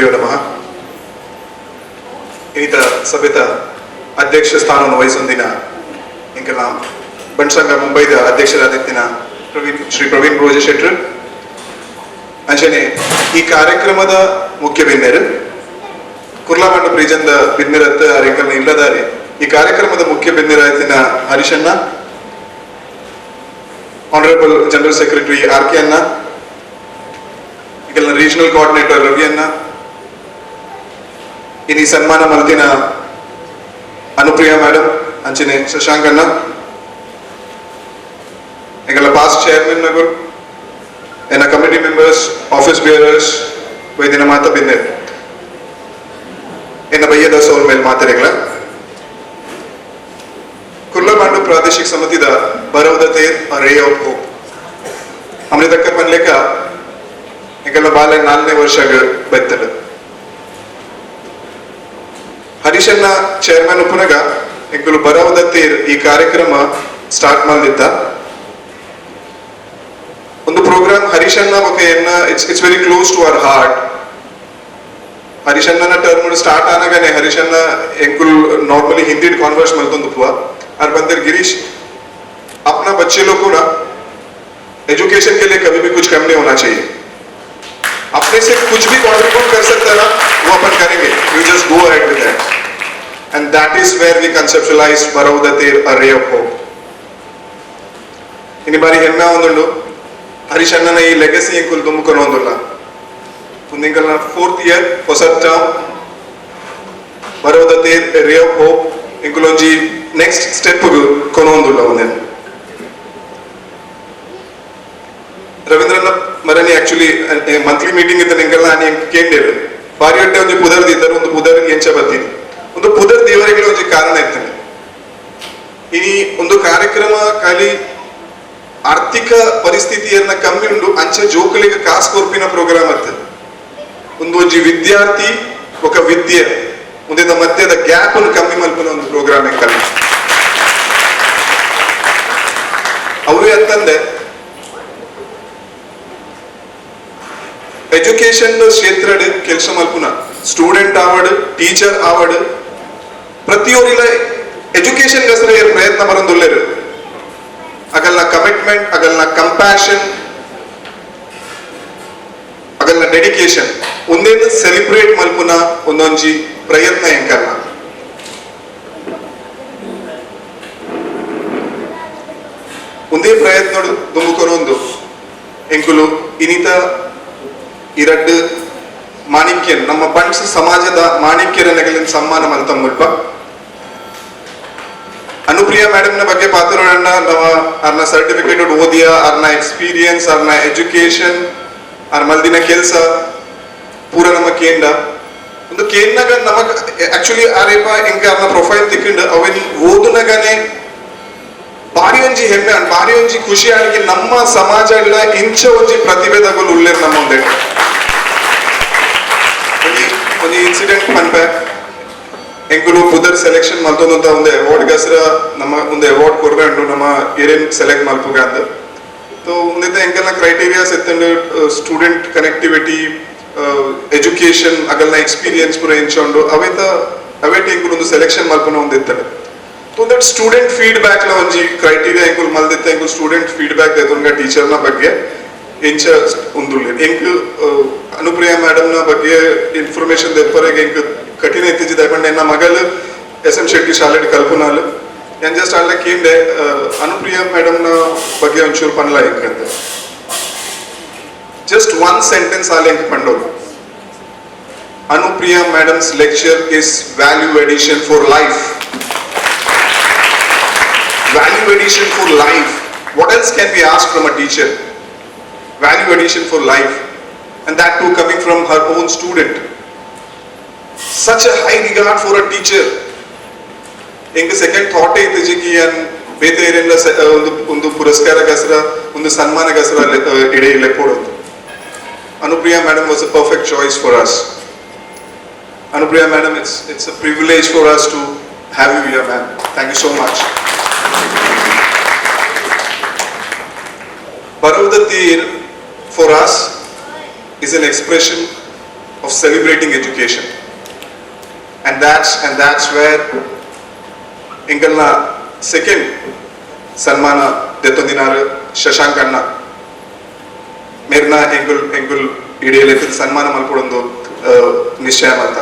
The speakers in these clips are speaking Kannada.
ಗುರುಭ್ಯೋ ನಮಃ. ಇನ್ನಿತ ಸಭೆತ ಅಧ್ಯಕ್ಷ ಸ್ಥಾನವನ್ನು ವಹಿಸೊಂದಿನ ಇಂಕಲ ಬಣ್ಸಂಗ ಮುಂಬೈದ ಅಧ್ಯಕ್ಷರಾದಿತ್ತಿನ ಪ್ರವೀಣ್ ಶ್ರೀ ಪ್ರವೀಣ್ ರೋಜ ಶೆಟ್ರ್. ಅಂಚನೆ ಈ ಕಾರ್ಯಕ್ರಮದ ಮುಖ್ಯ ಕುರ್ಲಾ ಕುರ್ಲಾಮಂಡ ಪ್ರೀಜಂದ ಬಿನ್ನೆರತ್ತ ಅರೆಂಕಲ್ನ ಇಲ್ಲದಾರೆ. ಈ ಕಾರ್ಯಕ್ರಮದ ಮುಖ್ಯ ಬಿನ್ನೆರಾಯ್ತಿನ ಹರೀಶಣ್ಣ. Honorable general secretary R K ಅಣ್ಣ. ಈಗೆಲ್ಲ ರೀಜನಲ್ ಕೋಆರ್ಡಿನೇಟರ್ ರವಿ ಅಣ್ಣ. ಇನ್ನು ಸನ್ಮಾನ ಮಲ್ತಿನ ಅನುಪ್ರಿಯ ಮೇಡಮ್ ಅಂಚನೆ ಶಶಾಂಕ್ ಅಣ್ಣ ಪಾಸ್ಟ್ ಚೇರ್ಮನ್ ನಗರ್ ಎನ್ನ ಕಮಿಟಿ ಮೆಂಬರ್ಸ್ ಆಫೀಸ್ ಬೇರರ್ಸ್ ವೈದಿನ ಮಾತ ಬಿಂದೆ ಎನ್ನ ಬೈಯದ ಸೋಲ್ ಮೇಲೆ ಮಾತಾಡಿಗಳ ಕುರ್ಲಮಾಂಡು ಪ್ರಾದೇಶಿಕ ಸಮಿತಿದ ತೇರ್ ರೇ ಆಫ್ ಹೋಪ್. ಅಮೃತಕ್ಕ ಪನ್ಲೆಕ್ಕ ಈಗೆಲ್ಲ ಬಾಲೆ ನಾಲ್ಕನೇ ವರ್ಷ ಬೈತಲ್ಲ ಹರೀಶಣ್ಣ ಚೇರ್ಮನ್ ಉಪನಗ ಎಂಕುಲು ಬರವದತ್ತೇರ್ ಈ ಕಾರ್ಯಕ್ರಮ ಸ್ಟಾರ್ಟ್ ಮಾಡ್ದಿದ್ದ ಒಂದು ಪ್ರೋಗ್ರಾಮ್ ಹರೀಶಣ್ಣ ಬಗ್ಗೆ ಎನ್ನ it's it's very close to our heart ಹರೀಶಣ್ಣನ term start ಆನಾಗನೆ ಹರೀಶಣ್ಣ ಎಂಕುಲ್ normally Hindi converse मलतों दुखवा और बंदर गिरीश अपना बच्चे लोग को ना एजुकेशन के लिए कभी भी कुछ कम नहीं होना चाहिए अपने से कुछ भी कंट्रीब्यूट कर सकता है ना वो अपन करेंगे you just go ahead with that And that is where we conceptualize Baravdatir, a ray of hope. ಇನಿ ಬಾರಿ ಹೆಮ್ಮೆ ಒಂದುಂಡು ಹರಿಶಣ್ಣನ ಈ ಲೆಗಸಿ ಎಂಕುಲ್ ದುಮುಕನ ಒಂದುಲ್ಲ ಮುಂದಿಂಗಲ ಫೋರ್ತ್ ಇಯರ್ ಹೊಸ ಟರ್ಮ್ ಬರೋದತೀರ್ ರೇ ಆಫ್ ಹೋಪ್ ಎಂಕುಲೊಂಜಿ ನೆಕ್ಸ್ಟ್ ಸ್ಟೆಪ್ ಕೊನೊಂದುಲ್ಲ ಒಂದೇನು ರವೀಂದ್ರನ ಮರನಿ ಆಕ್ಚುಲಿ ಮಂತ್ಲಿ ಮೀಟಿಂಗ್ ಇದ್ದ ನಿಂಗೆಲ್ಲ ನಾನು ಕೇಂದ್ರ ಬಾರಿ ಅಡ್ಡೆ ಒಂದು ಪುದರ್ದಿದ್ದರು ಒಂದು ಪುದರ್ ಎಂಚ ಬರ್ತೀನಿ ಒಂದು ಪುದರ್ ದೇವರಿಗೆ ಒಂದು ಕಾರಣ ಇರ್ತದೆ. ಇನಿ ಒಂದು ಕಾರ್ಯಕ್ರಮ ಖಾಲಿ ಆರ್ಥಿಕ ಪರಿಸ್ಥಿತಿಯನ್ನ ಕಮ್ಮಿ ಉಂಡು, ಅಂಚೆ ಜೋಕುಲಿಗೆ ಕಾಸು ಕೊರ್ಪಿನ ಪ್ರೋಗ್ರಾಮ್ ಇರ್ತದೆ. ಒಂದು ಒಂಜಿ ವಿದ್ಯಾರ್ಥಿ ಒಕ ವಿದ್ಯೆ ಮುಂದಿನ ಮಧ್ಯದ ಗ್ಯಾಪ್ ಅನ್ನು ಕಮ್ಮಿ ಮಲ್ಪನ ಒಂದು ಪ್ರೋಗ್ರಾಮ್ ಕಲಿ ಅವರು ಅಂತಂದೆ ಎಜುಕೇಶನ್ ಕ್ಷೇತ್ರ ಕೆಲಸ ಮಲ್ಪುನ. ಸ್ಟೂಡೆಂಟ್ ಆವಡ್ ಟೀಚರ್ ಆವಡ್ ಪ್ರತಿಯೊರಿಲ ಎಜುಕೇಶನ್ ಗೋಸ್ಕರ ಪ್ರಯತ್ನ ಬರಂದುಲ್ಲೇರು ಅಗಲ್ನ ಕಮಿಟ್ಮೆಂಟ್ ಅಗಲ್ನ ಕಂಪ್ಯಾಷನ್ ಅಗಲ್ನ ಡೆಡಿಕೇಶನ್ ಒಂದೇನು ಸೆಲೆಬ್ರೇಟ್ ಮಲ್ಪುನ ಒಂದೊಂಜಿ ಪ್ರಯತ್ನ ಎಂಕಲ್ಲ. ಒಂದೇ ಪ್ರಯತ್ನ ದುಂಬುಕೊರೊಂದು ಎಂಕುಲು, ಇನಿತ, ಇರಡ್ಡು ಮಾಣಿಕ್ಯನ್ ನಮ್ಮ ಪಂಚ ಸಮಾಜದ ಮಾಣಿಕ್ಯರನ್ನಗಳಿನ ಸಮ್ಮಾನ ಮಲ್ತ ಮುಲ್ಪ ಅನುಪ್ರಿಯ ಮೇಡಮ್ನ ಬಗ್ಗೆ ಪಾತ್ರ ಅವ್ರನ್ನ ಸರ್ಟಿಫಿಕೇಟ್ ಓದಿಯ, ಅರ್ನ ಎಕ್ಸ್ಪೀರಿಯನ್ಸ್ ಅವ್ರನ್ನ ಎಜುಕೇಶನ್ ಅರ್ ಮಲ್ದಿನ ಕೆಲಸ, ಪೂರ ನಮ್ಮ ಕೇಂದ್ರ. ಒಂದು ಕೇಂದ್ರಗ ನಮಗ್ ಆಕ್ಚುಲಿ ಆರೇಪ ಹೆಂಗೆ ಅರ್ನ ಪ್ರೊಫೈಲ್ ತಿಕ್ಕೊಂಡು ಅವನ್ ಓದುನಗನೆ ಬಾರಿ ಒಂಜಿ ಹೆಮ್ಮೆ ಬಾರಿ ಒಂಜಿ ಖುಷಿ ಆಗಿ ನಮ್ಮ ಸಮಾಜ ಎಲ್ಲ ಇಂಚ ಒಂಜಿ ಪ್ರತಿಭೆದಗಳು ಉಳ್ಳೇರ್ ನಮ್ಮ ಒಂದು ಇನ್ಸಿಡೆಂಟ್ ಪನ್ಪೆ ಎಂಕುಲು ಪುದರ್ ಸೆಲೆಕ್ಷನ್ ಮಲ್ತೊಂದಂತ ಒಂದು ಅವಾರ್ಡ್ ಗಸ್ರ ನಮ್ಮ ಒಂದು ಅವಾರ್ಡ್ ಕೊಡ್ಕೊಂಡು ನಮ್ಮ ಏರಿಯನ್ ಸೆಲೆಕ್ಟ್ ಅಂತ. ಸೊ ಒಂದಿದ್ದ ಹೆಂಗೆಲ್ಲ ಕ್ರೈಟೀರಿಯಾಸ್ ಎತ್ತಂಡು ಸ್ಟೂಡೆಂಟ್ ಕನೆಕ್ಟಿವಿಟಿ ಎಜುಕೇಶನ್ ಅಗಲ್ನ ಎಕ್ಸ್ಪೀರಿಯನ್ಸ್ ಪೂರ ಎಂಚೊಂಡು ಅವೇತ ಅವೇಟ್ ಎಂಕುಲು ಒಂದು ಸೆಲೆಕ್ಷನ್ ಮಲ್ಪನ ಒಂದು ಇತ್ತಡೆ ಸೊ ದಟ್ ಸ್ಟೂಡೆಂಟ್ ಫೀಡ್ಬ್ಯಾಕ್ ಲ ಒಂಜಿ ಕ್ರೈಟೀರಿಯಾ ಎಂಕುಲು ಮಲ್ದಿತ್ತ ಎಂಕುಲು ಸ್ಟೂಡೆಂಟ್ ಫೀಡ್ಬ್ಯಾಕ್ ಟೀಚರ್ ಟೀಚರ್ನ ಬಗ್ಗೆ. ಎಂಚ ಒಂದುಲ್ಲೆ ಎಂಕ್ ಅನುಪ್ರಿಯಾ ಮೇಡಮ್ ನ ಬಗ್ಗೆ ಇನ್ಫಾರ್ಮೇಶನ್ ದೆಪ್ಪರೆಗೆ ಎಂಕ್ ಕಠಿಣ ಇತ್ತೀಚೆ ದಯಪಂಡ ಎನ್ನ ಮಗಲು ಎಸ್ ಎಂ ಶೆಟ್ಟಿ ಶಾಲೆಡ್ ಕಲ್ಪನಾಲು ഞാൻ ജസ്റ്റ് ആളുടെ കീഴിന്റെ അനുപ്രിയ മേഡം ಬಗ್ಗೆ ಒಂಚೂರು ಪನ್ಲ ಇಂಕಂತ just one sentence Aale ink ಪಂಡೋದು Anupriya madam's lecture is value addition for life value addition for life what else can be ask from a teacher value addition for life and that too coming from her own student. Such a high regard for a teacher. ಎಂಗೆ ಸೆಕೆಂಡ್ ಥಾಟ್ ಐತಿ ಕಿ ಅನ್ ಬೇತೆ ಏರಿಯಲ್ಲ ಒಂದು ಒಂದು ಪುರಸ್ಕಾರಗಸ್ರ ಒಂದು ಸನ್ಮಾನಗಸ್ರ ಇಡೇ ಲೆಕ್ಕೊಡೋದು Anupriya madam was a perfect choice for us Anupriya madam it's it's a privilege for us to have you here ma'am thank you so much Baravdatir for us is an expression of celebrating education. And that's, and that's where second ಸನ್ಮಾನ ದೆತ್ತೊಂದಿನಾರ್ ಶಶಾಂಕ್ ಅಣ್ಣ ಮೇರ್ನ ಎಂಗುಲ್ ಎಂಗುಲ್ ಇಡಿಯಲ್ಲಿ ಸನ್ಮಾನ ಮಲ್ಕೊಡೊಂದು ನಿಶ್ಚಯ ಅಂತ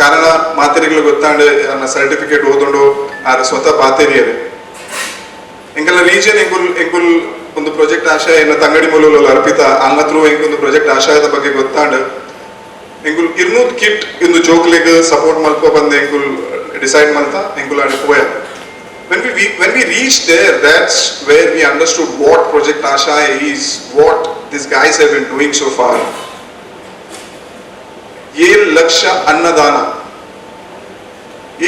ಕಾರಣ ಮಾತೆರಿಗಳು ಗೊತ್ತಾಂಡು ನನ್ನ ಸರ್ಟಿಫಿಕೇಟ್ ಓದೊಂಡು ಆರ ಸ್ವತಃ ಪಾತೇರಿಯರು ಎಂಕಲ್ಲ ರೀಜನ್ ಎಂಗುಲ್ ಎಂಗುಲ್ ಒಂದು ಪ್ರಾಜೆಕ್ಟ್ ಆಶಯ ಏನ ತಂಗಡಿ ಮೂಲಗಳು ಅರ್ಪಿತ ಹಂಗತ್ರೂ ಹೆಂಗ್ ಒಂದು ಪ್ರಾಜೆಕ್ಟ್ ಆಶಯದ ಬಗ್ಗೆ ಗೊತ್ತಾಂಡ್ ಎಂಗುಲ್ ಇರ್ನೂತ್ ಕಿಟ್ ಇಂದು ಜೋಕ್ಲೆಗ್ ಸಪೋರ್ಟ್ ಮಲ್ಕೊ ಬಂದ ಎಂಗುಲ್ ಡಿಸೈಡ್ ಮಲ್ತ ಎಂಗುಲ್ ಪೋಯ when we, when we reached there that's where we understood what project asha is what these guys have been doing so far. ಏಳು ಲಕ್ಷ ಅನ್ನದಾನ.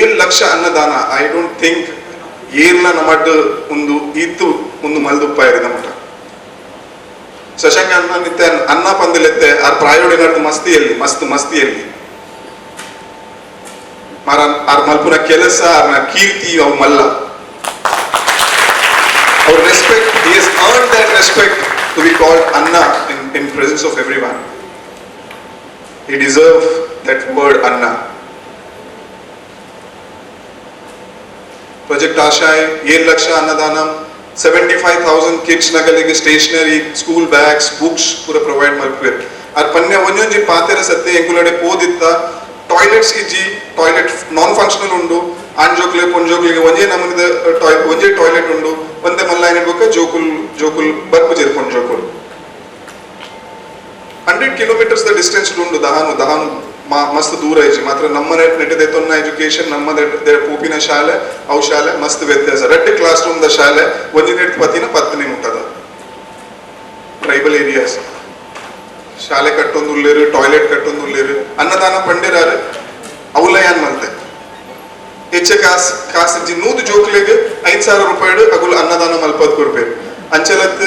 ಏಳು ಲಕ್ಷ ಅನ್ನದಾನ ಐ ಡೋಂಟ್ ಥಿಂಕ್ ಏರ್ಲ ನಮ್ಮಡ್ ಒಂದು ಇತ್ತು ಒಂದು ಮಲ್ದುಪ್ಪ ಇದೆ ನಮ್ಮ ಶಶಾಂಕ ಅನ್ನ ನಿತ್ಯ ಅನ್ನ ಪಂದಿಲೆತ್ತೆ ಆರ್ ಮಸ್ತಿ ಮಸ್ತಿಯಲ್ಲಿ, ಮಸ್ತ್ ಮಸ್ತಿಯಲ್ಲಿ. ಮಾರ, ಆರ್ ಮಲ್ಪುನ ಕೆಲಸ ಆರ್ನ ಕೀರ್ತಿ ಅವು ಮಲ್ಲ. ಅವ್ರ respect he earn that respect to be called ಅನ್ನ in in presence of everyone he deserve that word Anna. Project ಆಶಾಯ್ ಏಳು ಲಕ್ಷ ಅನ್ನದಾನಂ ಸೆವೆಂಟಿ ಫೈವ್ ತೌಸಂಡ್ ಕಿಡ್ಸ್ ನಗಲಿಗೆ ಸ್ಟೇಷನರಿ ಸ್ಕೂಲ್ ಬ್ಯಾಗ್ಸ್ ಬುಕ್ಸ್ ಪೂರ ಪ್ರೊವೈಡ್ ಮಲ್ಪುವೆರ್ ಅದ್ ಪನ್ನೆ ಒಂಜೊಂಜಿ ಪಾತೆರ ಸತ್ತೆ ಎಂಗುಲಡೆ ಪೋದಿತ್ತ ಟಾಯ್ಲೆಟ್ಸ್ ಇಜ್ಜಿ ಟಾಯ್ಲೆಟ್ ನಾನ್ ಫಂಕ್ಷನಲ್ ಉಂಡು ಆಂಜೋಕ್ಲೆ ಪೊಂಜೋಕ್ಲೆಗೆ ಒಂದೇ ನಮೂನಿದ ಟಾಯ್ ಒಂದೇ ಟಾಯ್ಲೆಟ್ ಉಂಡು ಒಂದೇ ಮಲ್ಲ ಏನಿರ್ಬೇಕ ಜೋಕುಲ್ ಜೋಕುಲ್ ಬರ್ಪುಜಿರ್ ಪೊನ್ ಜೋಕುಲ್ ಹಂಡ್ರೆಡ್ ಕಿಲೋಮೀಟರ್ಸ್ ದ ಡಿಸ್ಟೆನ್ಸ್ ಉಂಡು ದಹಾನು ದಹಾನು ಮಸ್ತ್ ದೂರ ಐಜಿ ಮಾತ್ರ ನಮ್ಮ ನೆಟ್ಟದೆ ತೊನ್ನ ಎಜುಕೇಶನ್ ನಮ್ಮ ಪೂಪಿನ ಶಾಲೆ, ಅವು ಶಾಲೆ ಮಸ್ತ್ ವ್ಯತ್ಯಾಸ. ರೆಡ್ ಕ್ಲಾಸ್ ರೂಮ್ ದ ಶಾಲೆ ಒಂದಿನ ಪತ್ತಿನ ಪತಿನ ಪತ್ನಿ ಮುಟ್ಟದ. ಟ್ರೈಬಲ್ ಏರಿಯಾಸ್ ಶಾಲೆ ಕಟ್ಟೊಂದು ಉಳ್ಳೇರು ಟಾಯ್ಲೆಟ್ ಕಟ್ಟೊಂದು ಉಳ್ಳೇರು ಅನ್ನದಾನ ಪಂಡಿರಾರು ಅವುಲ ಏನ್ ಮಲ್ತೆ ಹೆಚ್ಚೆ ಕಾಸ್ ಕಾಸ್ ಇಜ್ಜಿ ನೂದು ಜೋಕ್ಲೆಗ್ ಐದು ಸಾವಿರ ರೂಪಾಯಿ ಅಗುಲ್ ಅನ್ನದಾನ ಮಲ್ಪದ್ ಕೊಡ್ಬೇಕು. ಅಂಚಲತ್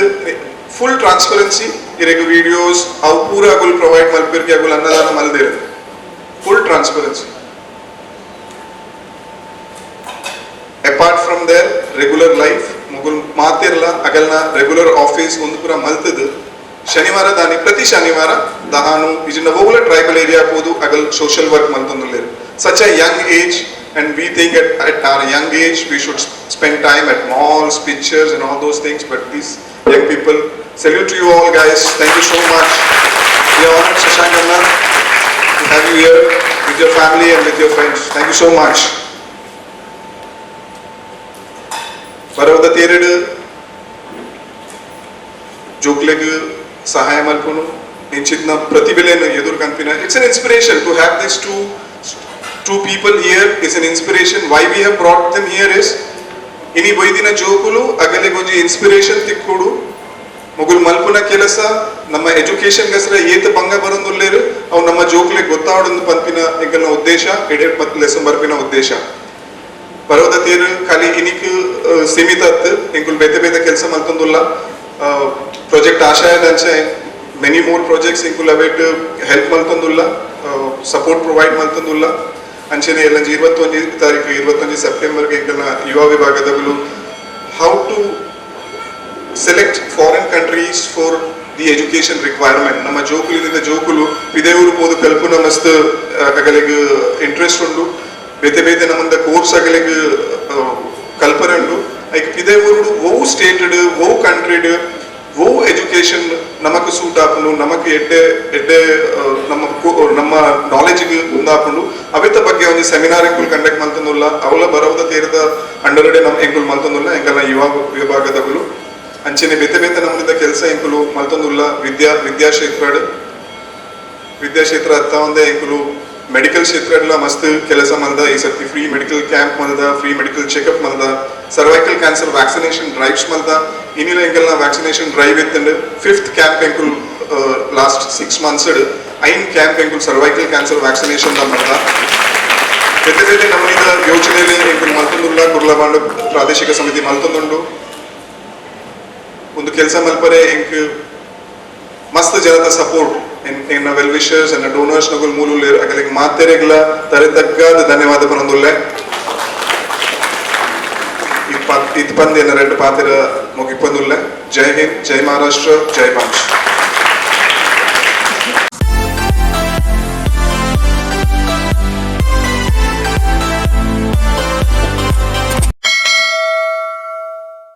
ಫುಲ್ ಟ್ರಾನ್ಸ್ಪರೆನ್ಸಿ ಇರೆಗ್ ವಿಡಿಯೋಸ್ ಅವು ಪೂರ ಅಗುಲ್ ಪ್ರೊವೈಡ್ ಮಲ್ಪಿರ್ಗೆ ಅಗುಲ್ ಅನ್ನದಾನ ಮಲ್ದಿರ. Full apart from their regular life life ಮುಗುಲ್ ಮಾತಿರ್ಲ ಅಗಲ್ನ ರೆಗ್ಯುಲರ್ ಆಫೀಸ್ ಒಂದು Shanimara Dani, ಶನಿವಾರ ದಾನಿ ಪ್ರತಿ ಶನಿವಾರ ದಹಾನು ಇಜಿನ ಹೋಗುಲ tribal area, ಹೋದು Agal, social work ಮಲ್ತೊಂದುಲ್ಲೇರು Such a young age, and we think at, at our young age we should spend time at malls, pictures and all those things but these young people, salute to you all guys, thank you so much. We are Shashank Have you here with your family and with your friends. Thank you so much. ತೇರಡು ಜೋಕ್ಲೆಗ್ ಸಹಾಯ ಮಲ್ಪನು ಇಂಚಿತ್ನ ಪ್ರತಿಭೆಯನ್ನು ಎದುರು ಕನ್ಪಿನ it's an inspiration to have this to two people here is an inspiration why we have brought them here is ಇನಿ ಬೈದಿನ ಜೋಕುಲು ಅಗಲಿಗೆ ಒಂಜಿ ಇನ್ಸ್ಪಿರೇಷನ್ ತಿಕ್ಕುಡು ಮುಗುಲ್ ಮಲ್ಪುನ ಕೆಲಸ, ನಮ್ಮ ಎಜುಕೇಶನ್ ಹೆಸರ ಏತ ಭಂಗ ಬರಂದುಲ್ಲೇರು, ಅವು ನಮ್ಮ ಜೋಕ್ಲೆ ಗೊತ್ತಾವಡೊಂದು ಪಂಪಿನ ಎಗ್ಗನ ಉದ್ದೇಶ ಎಡೆ ಮತ್ತು ಲೆಸನ್ ಬರ್ಪಿನ ಉದ್ದೇಶ. ಬರೋದ ತೇರು ಖಾಲಿ ಇನಿಕ್ ಸೀಮಿತ ಅತ್ತು ಎಂಕುಲ್ ಬೇತೆ ಬೇತೆ ಕೆಲಸ ಮಲ್ತೊಂದುಲ್ಲ. ಪ್ರಾಜೆಕ್ಟ್ ಆಶಯದಂಚೆ ಮೆನಿ ಮೋರ್ ಪ್ರಾಜೆಕ್ಟ್ಸ್ ಎಂಕುಲ್ ಅವೇಟ್ ಹೆಲ್ಪ್ ಮಲ್ತೊಂದುಲ್ಲ ಸಪೋರ್ಟ್ ಪ್ರೊವೈಡ್ ಮಲ್ತೊಂದುಲ್ಲ. ಅಂಚೆನೆ ಎಲ್ಲಂಜಿ ಇರುವತ್ತೊಂದು ತಾರೀಕು ಇರುವತ್ತೊಂದು ಸೆಪ್ಟೆಂಬರ್ಗೆ ಎಂಕಲ್ನ ಯುವ ವಿಭಾಗದಗಳು how to select foreign countries for the education requirement ನಮ್ಮ ಜೋಕುಲಿನಿಂದ ಜೋಕುಲು ಪಿದೇವರು ಪೋದು ಕಲ್ಪುನ ಮಸ್ತ್ ಅಗಲಿಗೆ ಇಂಟ್ರೆಸ್ಟ್ ಉಂಡು. ಬೇತೆ ಬೇತೆ ನಮ್ಮಂದ ಕೋರ್ಸ್ ಅಗಲಿಗೆ ಕಲ್ಪನೆ ಉಂಡು. ಐಕ್ ಪಿದೇವರು ಓ ಸ್ಟೇಟಡ್ ಓ ಕಂಟ್ರಿಡ್ ಓ ಎಜುಕೇಶನ್ ನಮಕ್ ಸೂಟ್ ಆಪುಂಡು ನಮಕ್ ಎಡ್ಡೆ ಎಡ್ಡೆ ನಮ್ಮ ನಮ್ಮ ನಾಲೆಜ್ಗೆ ಮುಂದಾಪುಂಡು ಅವಿತ ಬಗ್ಗೆ ಒಂದು ಸೆಮಿನಾರ್ ಎಂಕುಲ್ ಕಂಡಕ್ಟ್ ಮಲ್ತೊಂದುಲ್ಲ ಅವಳ ಬರವದ ತೀರದ ಅಂಡರ್ಡೆ ನಮ್ಮ ಎಂಕುಲ್ ಮಲ್ತೊಂದುಲ್ಲ ಎಂಕಲ್ನ ಯುವ ವಿಭಾಗದಗಳು ಅಂಚೆನೆ ಬೇತೆ ಬೆತ್ತ ನಮ್ಮದ ಕೆಲಸ ಎಂಕುಲು ಮಲ್ತೊಂದುಲ್ಲ ವಿದ್ಯಾ ವಿದ್ಯಾಕ್ಷೇತ್ರ ವಿದ್ಯಾಕ್ಷೇತ್ರ ಅತ್ತ ಒಂದೇ ಇಂಕುಲು ಮೆಡಿಕಲ್ ಕ್ಷೇತ್ರ ಮಸ್ತ್ ಕೆಲಸ ಮಂದ ಈ ಸರ್ತಿ ಫ್ರೀ ಮೆಡಿಕಲ್ ಕ್ಯಾಂಪ್ ಮಂದ ಫ್ರೀ ಮೆಡಿಕಲ್ ಚೆಕಪ್ ಮಂದ ಸರ್ವೈಕಲ್ ಕ್ಯಾನ್ಸರ್ ವ್ಯಾಕ್ಸಿನೇಷನ್ ಡ್ರೈವ್ಸ್ ಮಲ್ದ. ಇನ್ನಿಲ್ಲ ಎಂಕಲ್ನ ವ್ಯಾಕ್ಸಿನೇಷನ್ ಡ್ರೈವ್ ಇತ್ತು ಫಿಫ್ತ್ ಕ್ಯಾಂಪ್ ಎಂಕುಲ್ ಲಾಸ್ಟ್ ಸಿಕ್ಸ್ ಮಂತ್ಸ್ ಐನ್ ಕ್ಯಾಂಪ್ ಎಂಕುಲ್ ಸರ್ವೈಕಲ್ ಕ್ಯಾನ್ಸರ್ ವ್ಯಾಕ್ಸಿನೇಷನ್ ಮಲ್ದ. ಬೇತೆ ಬೇತೆ ನಮ್ಮನಿದ ಯೋಜನೆಯಲ್ಲಿ ಎಂಕುಲ್ ಕುರ್ಲಾ ಕುರ್ಲಬಾಂಡು ಪ್ರಾದೇಶಿಕ ಸಮಿತಿ ಮಲ್ತೊಂದುಂಡು. ಒಂದು ಕೆಲಸ ಮಲ್ಪರೆ ಎಂಕ್ ಮಸ್ತ್ ಜನತ ಸಪೋರ್ಟ್ ವೆಲ್ ವಿಶರ್ಸ್ ಎನ್ನ ಡೋನರ್ಸ್ ನಗುಲ್ ಮೂಲುಲ್ಲೆ ಅಗಲಿಗೆ ಮಾತೆರೆಗ್ಲ ತರೆ ತಗ್ಗಾದ ಧನ್ಯವಾದ ಪನೊಂದುಲ್ಲೆ ಇದು ಪಂದ್ ಎನ್ನ ರೆಡ್ ಪಾತ್ರ ಮುಗಿಪಂದುಲ್ಲೆ. ಜೈ ಹಿಂದ್, ಜೈ ಮಹಾರಾಷ್ಟ್ರ, ಜೈ ಬಾಂಗ್ಲಾ